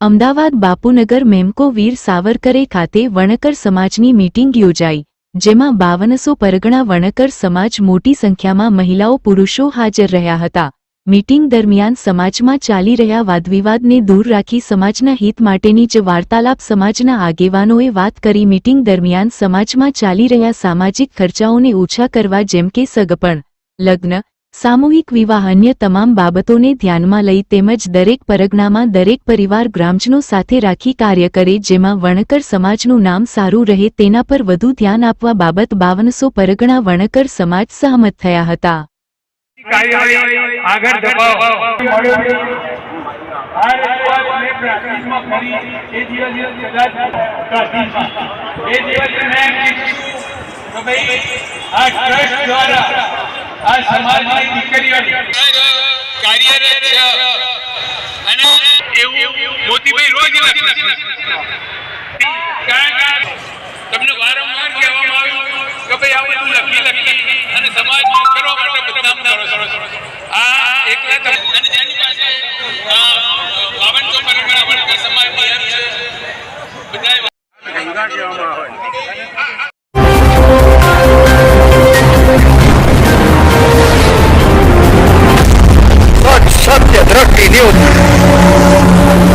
અમદાવાદ બાપુનગર મેમકો વીર સાવરકરે ખાતે વણકર સમાજની મીટિંગ યોજાઈ, જેમાં બાવનસો પરગણા વણકર સમાજ મોટી સંખ્યામાં મહિલાઓ પુરુષો હાજર રહ્યા હતા. મીટિંગ દરમિયાન સમાજમાં ચાલી રહ્યા વાદવિવાદને દૂર રાખી સમાજના હિત માટેની જ વાર્તાલાપ સમાજના આગેવાનોએ વાત કરી મીટિંગ દરમિયાન સમાજમાં ચાલી રહ્યા સામાજિક ખર્ચાઓને ઓછા કરવા જેમ કે સગપણ, લગ્ન સામૂહિક વિવાહ અન્ય તમામ બાબતોને ધ્યાનમાં લઈ તેમજ દરેક પરગણામાં દરેક પરિવાર ગ્રામજનો સાથે રાખી કાર્ય કરે જેમાં વણકર સમાજનું નામ સારું રહે તેના પર વધુ ધ્યાન આપવા બાબત બાવનસો પરગણા વણકર સમાજ સહમત થયા હતા. કાર્યવાહી આગળ ધપાવો આ રજૂઆત મેં પ્રાથમિકમાં કરી એ દિવસે કદાચ પ્રાથમિકમાં એ દિવસે મેં એમ કીધું કે ભાઈ આ ટ્રસ્ટ દ્વારા આ સમાજની દીકરીઓ કાર્યરત છે. અને એવું મોતીભાઈ રોજ તમને વારંવાર કહેવામાં આવ્યું કે ભાઈ આ બધું લખી લખી અને સમાજમાં કરો માટે બદનામ કરો છો. આ એકલા તમે અને જેની પાસે બાવનસો પરંપરા સમાજમાં એમ છે બધા ગંગા કહેવામાં આવે. 第六天